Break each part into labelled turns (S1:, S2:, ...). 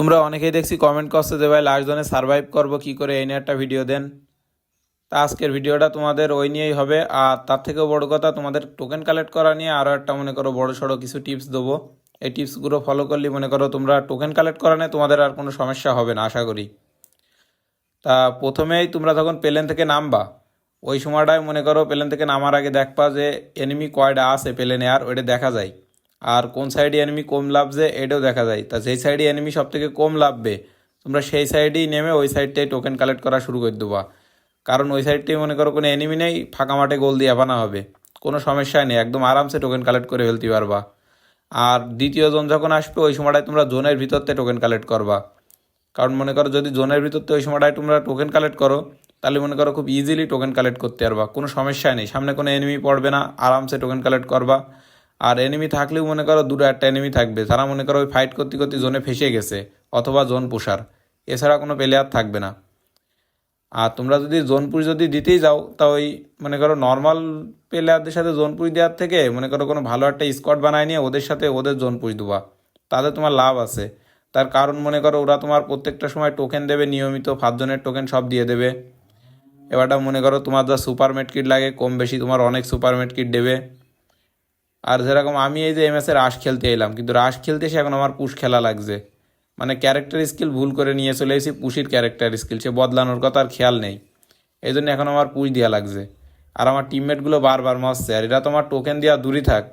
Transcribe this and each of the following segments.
S1: তোমরা অনেকেই দেখছি কমেন্ট করছ যে, ভাই লাস্ট জোনে সার্ভাইভ করব, কি করে এই নিয়ে একটা ভিডিও দেন? তা আজকের ভিডিওটা তোমাদের ওই নিয়েই হবে। আর তার থেকেও বড় কথা, তোমাদের টোকেন কালেক্ট করা নিয়ে আরও একটা, মনে করো, বড় সড়ো কিছু টিপস দেবো। এই টিপসগুলো ফলো করলে, মনে করো, তোমরা টোকেন কালেক্ট করা নিয়ে তোমাদের আর কোনো সমস্যা হবে না, আশা করি। তা প্রথমেই তোমরা যখন প্লেন থেকে নামবা, ওই সময়টায় মনে করো, প্লেন থেকে নামার আগে দেখবা যে এনিমি কয়টা আছে প্লেনে, আর ওইটা দেখা যায়। আর কোন সাইডে এনিমি কম লাভছে, এটাও দেখা যায়। তা যেই সাইডে এনিমি সব থেকে কম লাভবে, তোমরা সেই সাইডেই নেমে ওই সাইডটাই টোকেন কালেক্ট করা শুরু করে দেবা। কারণ ওই সাইডটাই মনে করো কোনো এনিমি নেই, ফাঁকা মাঠে গোল দিয়ে বানা হবে। কোনো সমস্যা নেই, একদম আরামসে টোকেন কালেক্ট করে ফেলতে পারবা। আর দ্বিতীয় জোন যখন আসবে, ওই সময়টায় তোমরা জোনের ভিতরতে টোকেন কালেক্ট করবা। কারণ মনে করো যদি জোনের ভিতরতে ওই সময়টায় তোমরা টোকেন কালেক্ট করো, তাহলে মনে করো খুব ইজিলি টোকেন কালেক্ট করতে পারবা। কোনো সমস্যা নেই, সামনে কোনো এনিমি পড়বে না, আরামসে টোকেন কালেক্ট করবা। আর এনিমি থাকলেও মনে করো দুটো একটা এনিমি থাকবে। তারা মনে করো ওই ফাইট করতে করতে জোনে ফেসে গেছে, অথবা জোন পুষার। এছাড়া কোনো প্লেয়ার থাকবে না। আর তোমরা যদি জোনপুর যদি দিতেই যাও, তা ওই মনে করো নর্মাল প্লেয়ারদের সাথে জোনপুর দেওয়ার থেকে মনে করো কোনো ভালো একটা স্কোয়াড বানায় নিয়ে ওদের সাথে ওদের জোনপুর দেবা তাতে তোমার লাভ আছে। তার কারণ মনে করো ওরা তোমার প্রত্যেকটা সময় টোকেন দেবে, নিয়মিত পাঁচজনের টোকেন সব দিয়ে দেবে। এবারটা মনে করো তোমার যা সুপার মেট কিট লাগে, কম বেশি তোমার অনেক সুপার মেট কিট দেবে। আর যেরকম আমি এই যে এমএসে রাশ খেলতে এলাম, কিন্তু রাশ খেলতে এসে এখন আমার পুশ খেলা লাগছে। মানে ক্যারেক্টার স্কিল ভুল করে নিয়ে চলে এসেছি পুশির ক্যারেক্টার স্কিল সে বদলানোর কথা আর খেয়াল নেই। এই জন্য এখন আমার পুশ দেওয়া লাগছে। আর আমার টিমমেটগুলো বারবার মরছে, আর এরা তো আমার টোকেন দেওয়া দূরই থাক।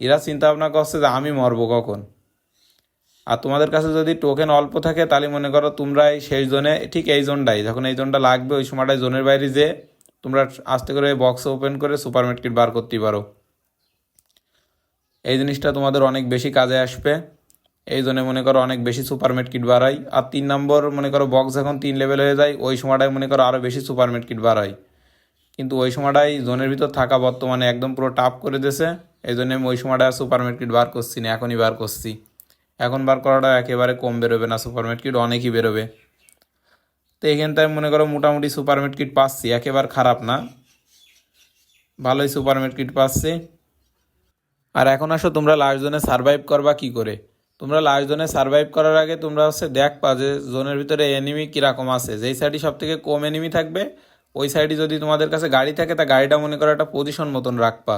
S1: এরা চিন্তা ভাবনা করছে যে আমি মরবো কখন। আর তোমাদের কাছে যদি টোকেন অল্প থাকে, তাহলে মনে করো তোমরা এই শেষ জোনে ঠিক এই জোনটাই যখন এই জোনটা লাগবে, ওই সময়টায় জোনের বাইরে যে তোমরা আস্তে করে বক্স ওপেন করে সুপার কিট বার করতে পারো। এই জিনিসটা তোমাদের অনেক বেশি কাজে আসবে। এই জন্য মনে করো অনেক বেশি সুপার কিট বাড়াই। আর তিন নম্বর মনে করো বক্স যখন তিন লেভেল হয়ে যায়, ওই সময়টায় মনে করো আরও বেশি সুপার কিট বাড়াই। কিন্তু ওই সময়টাই জোনের ভিতর থাকা বর্তমানে একদম পুরো টাপ করে দিয়েছে। এই জন্য আমি ওই সময়টা সুপার কিট বার করছি না, এখনই বার করছি। এখন বার করাটা একেবারে কম বেরোবে না, সুপার কিট অনেকই বেরোবে। তো এখানটায় মনে করো মোটামুটি সুপার কিট পাচ্ছি, একেবারে খারাপ না। ভালোই সুপার কিট পাচ্ছি। আর এখন আসো, তোমরা লাস্ট জোনে সার্ভাইভ করবা কি করে? তোমরা লাস্ট জোনে সার্ভাইভ করার আগে তোমরা হচ্ছে দেখবা যে জোনের ভিতরে এনিমি কীরকম আছে। যেই সাইডে সব থেকে কম এনিমি থাকবে, ওই সাইডে যদি তোমাদের কাছে গাড়ি থাকে, তা গাড়িটা মনে করো একটা পজিশন মতন রাখবা।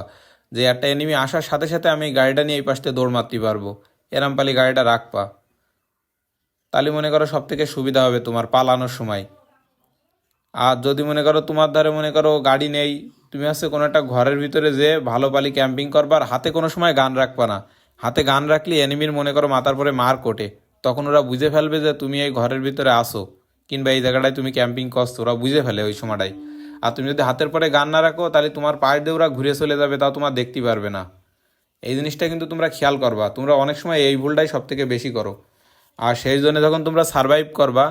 S1: যে একটা এনিমি আসার সাথে সাথে আমি গাড়িটা নিয়ে এই পাশে দৌড় মারতে পারব। এরম পালি গাড়িটা রাখবা। তাহলে মনে করো সব থেকে সুবিধা হবে তোমার পালানোর সময়। আর যদি মনে করো তোমার ধারে মনে করো গাড়ি নেই তুমি হচ্ছে কোনো একটা ঘরের ভিতরে যে ভালো পালি ক্যাম্পিং করবা আর হাতে কোনো সময় গান রাখবা না। হাতে গান রাখলে এনিমির মনে করো মাথার পরে মার কোটে। তখন ওরা বুঝে ফেলবে যে তুমি এই ঘরের ভিতরে আসো, কিংবা এই জায়গাটায় তুমি ক্যাম্পিং করছ, ওরা বুঝে ফেলে ওই সময়টাই আর তুমি যদি হাতের পরে গান না রাখো, তাহলে তোমার পায়ে দিয়ে ওরা ঘুরে চলে যাবে, তাও তোমার দেখতে পারবে না। এই জিনিসটা কিন্তু তোমরা খেয়াল করবা। তোমরা অনেক সময় এই ভুলটাই সব থেকে বেশি করো। আর সেই জন্য যখন তোমরা সার্ভাইভ করবা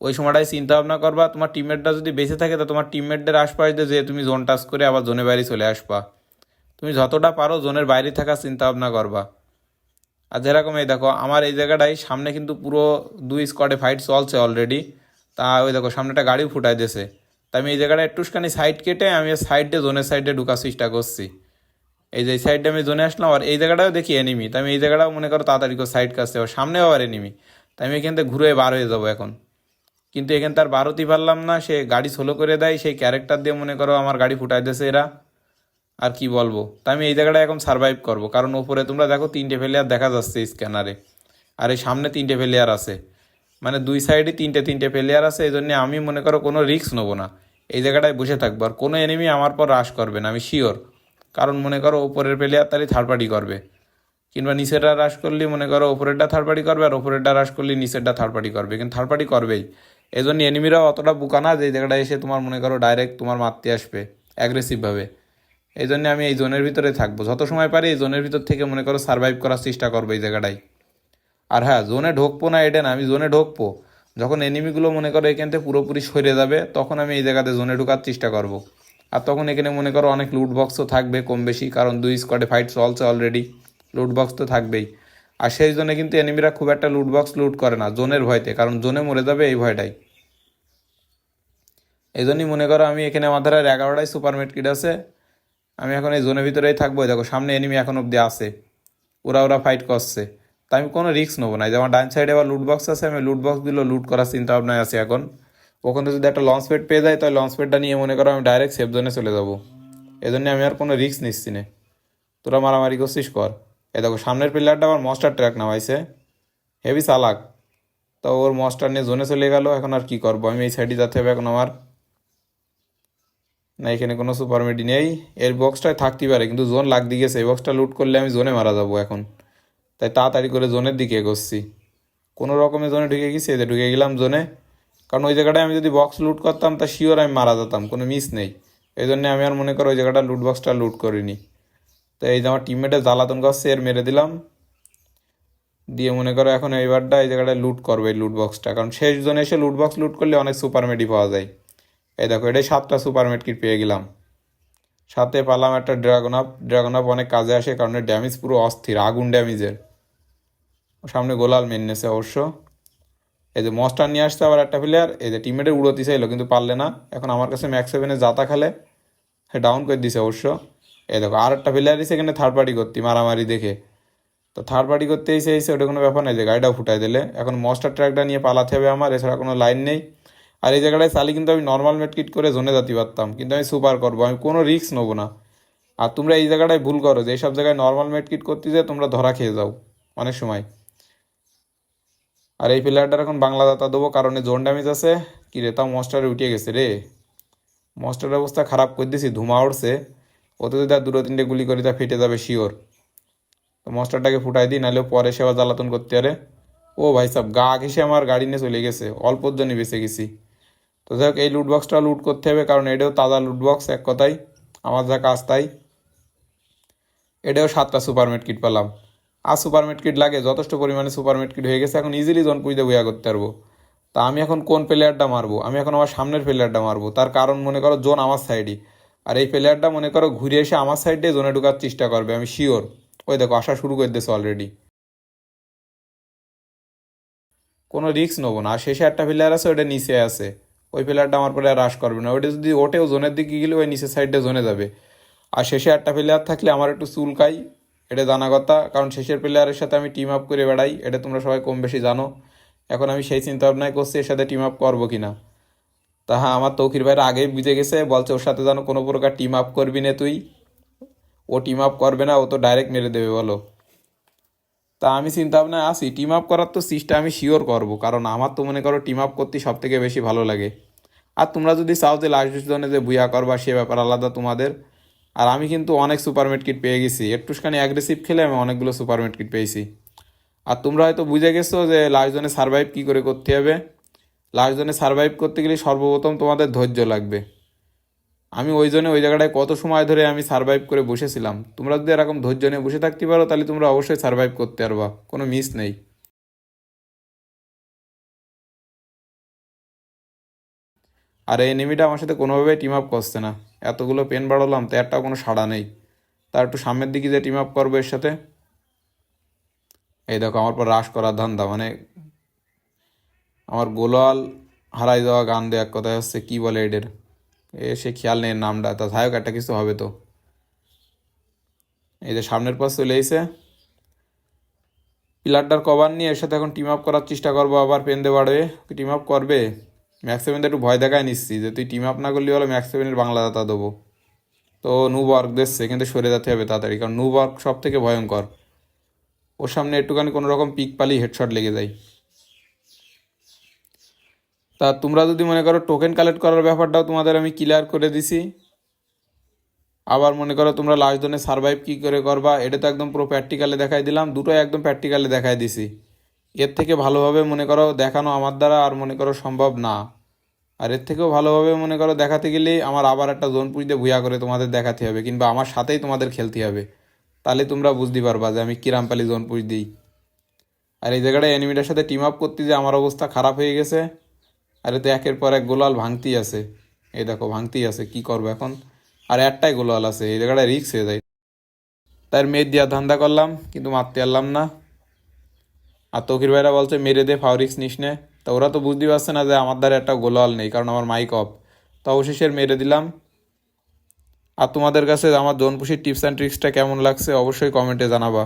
S1: ওই সময়টাই চিন্তা ভাবনা করবা, তোমার টিমমেটটা যদি বেঁচে থাকে, তা তোমার টিমমেটদের আশপাশ যে তুমি জোন টাচ করে আবার জোনের বাইরে চলে আসবা। তুমি যতটা পারো জোনের বাইরে থাকার চিন্তা ভাবনা করবা। আর যেরকম এই দেখো, আমার এই জায়গাটায় সামনে কিন্তু পুরো দুই স্কোয়াডে ফাইট চলছে অলরেডি তা ওই দেখো, সামনে একটা গাড়িও ফুটাই দিয়েছে। তা আমি এই জায়গাটা একটুখানি সাইড কেটে আমি সাইডে জোনের সাইডে ঢুকার চেষ্টা করছি। এই যে সাইডে আমি জোনে আসলাম, আর এই জায়গাটাও দেখি এনিমি তাই আমি এই জায়গাটাও মনে করো তাড়াতাড়ি করে সাইড কাছে সামনেও আবার এনিমি তাই আমি এখান থেকে ঘুরে বার হয়ে যাব এখন। কিন্তু এখান তার বারোতি পারলাম না, সে গাড়ি সোলো করে দেয়, সেই ক্যারেক্টার দিয়ে মনে করো আমার গাড়ি ফুটাই দিয়েছে এরা। আর কি বলব? তা আমি এই জায়গাটা এখন সার্ভাইভ করব, কারণ ওপরে তোমরা দেখো তিনটে প্লেয়ার দেখা যাচ্ছে স্ক্যানারে আর এই সামনে তিনটে প্লেয়ার আছে। মানে দুই সাইডে তিনটে তিনটে প্লেয়ার আছে, এই জন্য আমি মনে করো কোনো রিস্ক নেব না। এই জায়গাটায় বসে থাকব, আর কোনো এনিমি আমার পর রাশ করবে না, আমি শিওর কারণ মনে করো ওপরের প্লেয়ার তাহলে থার্ড পার্টি করবে। কিংবা নিচেরটা হ্রাস করলে মনে করো ওপরেরটা থার্ড পার্টি করবে, আর ওপরেরটা হ্রাস করলে নিচেরটা থার্ড পার্টি করবে। কিন্তু থার্ড পার্টি করবেই। এই জন্য এনিমিরাও অতটা বোকা না যে জায়গাটা এসে তোমার, মনে করো ডাইরেক্ট তোমার মারতে আসবে অ্যাগ্রেসিভভাবে এই জন্য আমি এই জোনের ভিতরে থাকব। যত সময় পারি এই জোনের ভিতর থেকে, মনে করো সার্ভাইভ করার চেষ্টা করব এই জায়গাটায়। আর হ্যাঁ জোনে ঢোকবো না, এটা না, আমি জোনে ঢোকবো। যখন এনিমিগুলো মনে করো, এখান থেকে পুরোপুরি সরে যাবে, তখন আমি এই জায়গাতে জোনে ঢোকার চেষ্টা করব। আর তখন এখানে, মনে করো, অনেক লুট বক্সও থাকবে কম বেশি, কারণ দুই স্কোয়াডে ফাইট চলছে অলরেডি লুট বক্স তো থাকবেই। আর সেই জন্য কিন্তু এনিমিরা খুব একটা লুট বক্স লুট করে না, জোনের ভয়তে, কারণ জোনে মরে যাবে এই ভয়টাই। এই জন্যই মনে করো আমি এখানে আমার ধারে এগারোটাই সুপার কিট আছে, আমি এখন এই জোনের ভিতরেই থাকব। দেখো, সামনে এনিমি এখন অব্দি আছে, ওরা ওরা ফাইট করছে। তা আমি কোনো রিস্ক নেব না যে আমার ডান সাইডে আবার লুট বক্স আছে, আমি লুট বক্স দিলেও লুট করার চিন্তা ভাবনায় আছি এখন। ওখানে যদি একটা লঞ্চ প্যাড পেয়ে যায়, তাহলে লঞ্চ প্যাডটা নিয়ে মনে করো আমি ডাইরেক্ট সেফ জোনে চলে যাব। এই জন্য আমি আর কোনো রিস্ক নিচ্ছি না। তোরা মারামারি করছিস, কর। এ দেখো, সামনের প্লেয়ারটা আবার মস্টার ট্র্যাক নামাইছে। হেভি চালাক। তো ওর মস্টার নিয়ে জোনে চলে গেল, এখন আর কি করব? আমি এই সাইডে যাতে হবে এখন আমার। না, এখানে কোনো সুপার মেডি নেই। এর বক্সটায় থাকতে পারে, কিন্তু জোন লাগ দিয়ে গেছে। এই বক্সটা লুট করলে আমি জোনে মারা যাব এখন। তাই তাড়াতাড়ি করে জোনের দিকে এগোচ্ছি। কোনো রকমে জোনে ঢুকে গেছি এতে ঢুকে গেলাম জোনে কারণ ওই জায়গাটায় আমি যদি বক্স লুট করতাম, তা শিওর আমি মারা যেতাম, কোনো মিস নেই। এই জন্যে আমি আর মনে করো ওই জায়গাটা লুট বক্সটা লুট করিনি। তো এই যে আমার টিমমেটে জ্বালাতন করছে এর মেরে দিলাম। দিয়ে মনে করো এখন এইবারটা এই জায়গাটায় লুট করবে এই লুট বক্সটা কারণ শেষ জোনে এসে লুট বক্স লুট করলে অনেক সুপার মেডি পাওয়া যায়। এই দেখো, এটাই সাতটা সুপার মেড কিট পেয়ে গেলাম। সাথে পালাম একটা ড্রাগন আপ ড্রাগন আপ অনেক কাজে আসে, কারণ ড্যামেজ পুরো অস্থির, আগুন ড্যামেজের সামনে গোলাল মেন্নেছে অবশ্য। এই যে মস্টার নিয়ে আসছে আবার একটা প্লেয়ার এই যে টিমমেটের উড়োতে চাইলো, কিন্তু পারলে না। এখন আমার কাছে ম্যাক্স সেভেনে জাতা খেলে ডাউন করে দিছে অবশ্য। দেখো আর একটা প্লেয়ার এসে এখানে থার্ড পার্টি করতি, মারামারি দেখে। তো থার্ড পার্টি করতে এসে এসে ওটা কোনো ব্যাপার নেই যে গাড়িটাও ফুটাই দিলে। এখন মস্টার ট্র্যাকটা নিয়ে পালাতে হবে আমার, এছাড়া কোনো লাইন নেই। আর এই জায়গাটায় চালি কিন্তু আমি নর্মাল মেটকিট করে জোনে যাতে পারতাম, কিন্তু আমি সুপার করব, আমি কোনো রিস্ক নেব না। আর তোমরা এই জায়গাটায় ভুল করো, যে এইসব জায়গায় নর্মাল মেটকিট করতে যে তোমরা ধরা খেয়ে যাও, অনেক সময়। আর এই প্লেয়ারটার এখন বাংলা দাতা দেবো, কারণে জোন ড্যামেজ আছে। কি রে তাও মস্টারে উঠে গেছে রে। মস্টারের অবস্থা খারাপ করে দিছি ধুমা উঠছে। ওতে আর দুটো তিনটে গুলি করি, তা ফেটে যাবে শিওর তো মস্টারটাকে ফুটাই দিই, নাহলে পরে সেবা জ্বালাতন করতে পারে। ও ভাই সাহেব গা ঘেসে আমার গাড়ি নিয়ে চলে গেছে, অল্পর জন্য বেঁচে গেছি। তো যাই হোক, এই লুট বক্সটা লুট করতে হবে, কারণ এটাও তাজা লুট বক্স এক কথাই আমার যা কাজ তাই। এটাও সাতটা সুপারমেট কিট পেলাম। আর সুপারমেট কিট লাগে, যথেষ্ট পরিমাণে সুপারমেট কিট হয়ে গেছে, এখন ইজিলি জন পুজতে বইয়া করতে পারব। তা আমি এখন কোন প্লেয়ারটা মারবো? আমি এখন আমার সামনের প্লেয়ারটা মারবো। তার কারণ মনে করো জোন আমার সাইডই আর এই প্লেয়ারটা মনে করো ঘুরে এসে আমার সাইডে জোনে ঢোকার চেষ্টা করবে, আমি শিওর ওই দেখো আসা শুরু করে দিয়েছে অলরেডি কোনো রিস্ক নেব না, আর শেষে একটা প্লেয়ার আছে ওটা নিচে আছে। ওই প্লেয়ারটা আমার পরে রাশ করবে না। ওটা যদি ওটেও জোনের দিকে গেলে, ওই নিচের সাইডে জোনে যাবে। আর শেষে একটা প্লেয়ার থাকলে আমার একটু চুলকাই, এটা জানা কথা। কারণ শেষের প্লেয়ারের সাথে আমি টিম আপ করে বেড়াই, এটা তোমরা সবাই কম বেশি জানো। এখন আমি সেই চিন্তা ভাবনায় করছি, এর সাথে টিম আপ করব কিনা। তা হ্যাঁ আমার তৌকির ভাইয়ের আগেই বুঝে গেছে, বলছে ওর সাথে যেন কোনো প্রকার টিম আপ করবি না তুই। ও টিম আপ করবে না, ও তো ডাইরেক্ট মেরে দেবে, বলো। তা আমি চিন্তা ভাবনায় আসি টিম আপ করার তো সিস্টেম আমি শিওর করব, কারণ আমার তো মনে করো টিম আপ করতে সব থেকে বেশি ভালো লাগে। আর তোমরা যদি চাও যে লাস্ট জনে যে বুয়া করবা, সে ব্যাপার আলাদা তোমাদের। আর আমি কিন্তু অনেক সুপারমেট কিট পেয়ে গেছি, একটুখানি অ্যাগ্রেসিভ খেলে আমি অনেকগুলো সুপারমেট কিট পেয়েছি। আর তোমরা হয়তো বুঝে গেছো যে লাস্ট জনে সার্ভাইভ কী করে করতে হবে। লাস্ট জনে সার্ভাইভ করতে গেলে সর্বপ্রথম তোমাদের ধৈর্য লাগবে। আমি ওই জন্য ওই জায়গাটায় কত সময় ধরে আমি সার্ভাইভ করে বসেছিলাম। তোমরা যদি এরকম ধৈর্য নিয়ে বসে থাকতে পারো, তাহলে তোমরা অবশ্যই সার্ভাইভ করতে পারবা। কোনো মিস নেই। আর এই এনিমিটা আমার সাথে কোনোভাবেই টিম আপ করছে না। এতগুলো পেন বাড়ালাম, তো একটাও কোনো সাড়া নেই। তার একটু সামনের দিকে যে টিম আপ করব এর সাথে। এই দেখো, আমার পর রাশ করার ধান্দা মানে আমার গোলাল হারাই যাওয়া গান দেওয়া কথায় হচ্ছে, কী বলে এদের? এ সে খেয়াল নেই নামটা। তা যাই একটা কিছু হবে তো। এই যে সামনের পাশ চলে এসে পিলারটার কভার নিয়ে এর সাথে এখন টিম আপ করার চেষ্টা করব, আবার পেন দিয়ে বাড়বে। টিম আপ করবে? ম্যাক্স সেভেনটা একটু ভয় দেখায় নিচ্ছি, যে তুই টিম আপ না করলে বলো ম্যাক্স সেভেনের বাংলা দাতা দেবো। তো নু ওয়ার্ক দেখছে কিন্তু সরে যেতে হবে তাড়াতাড়ি, কারণ নু ওয়ার্ক সব থেকে ভয়ঙ্কর। ওর সামনে একটুখানি কোনো রকম পিক পালি হেডশট লেগে যায়। তা তোমরা যদি মনে করো টোকেন কালেক্ট করার ব্যাপারটাও তোমাদের আমি ক্লিয়ার করে দিছি। আবার মনে করো তোমরা লাস্ট জনে সার্ভাইভ কী করে করবা, এটা তো একদম পুরো প্র্যাকটিক্যালে দেখাই দিলাম, দুটোই একদম প্র্যাকটিক্যালে দেখাই দিছি। এর থেকে ভালোভাবে মনে করো দেখানো আমার দ্বারা আর মনে করো সম্ভব না। আর এর থেকেও ভালোভাবে মনে করো দেখাতে গেলে আমার আবার একটা জোন পুজতে ভুয়া করে তোমাদের দেখাতে হবে, কিংবা আমার সাথেই তোমাদের খেলতে হবে। তাহলে তোমরা বুঝতে পারবা যে আমি কিরাম পালি জোন পুজ দিই। আর এই জায়গাটায় এনিমিটার সাথে টিম আপ করতে যে আমার অবস্থা খারাপ হয়ে গেছে আর এতে একের পর এক গোলাল ভাঙতেই আছে। এই দেখো, ভাঙতেই আছে, কি করব এখন? আর একটাই গোলাল আছে, এই জায়গাটায় রিক্স হয়ে যায়। তার মেয়ের দিয়া ধান্দা করলাম, কিন্তু মারতে পারলাম না। আর তকির ভাইরা বলছে, মেরে দে ফাউরিক্স নিস নে। তা ওরা তো বুঝতে পারছে না যে আমার দ্বারা একটা গোলাল নেই, কারণ আমার মাইক অফ তো অবশেষের মেরে দিলাম। আর তোমাদের কাছে আমার জোনপুষির টিপস অ্যান্ড ট্রিক্সটা কেমন লাগছে, অবশ্যই কমেন্টে জানাবা।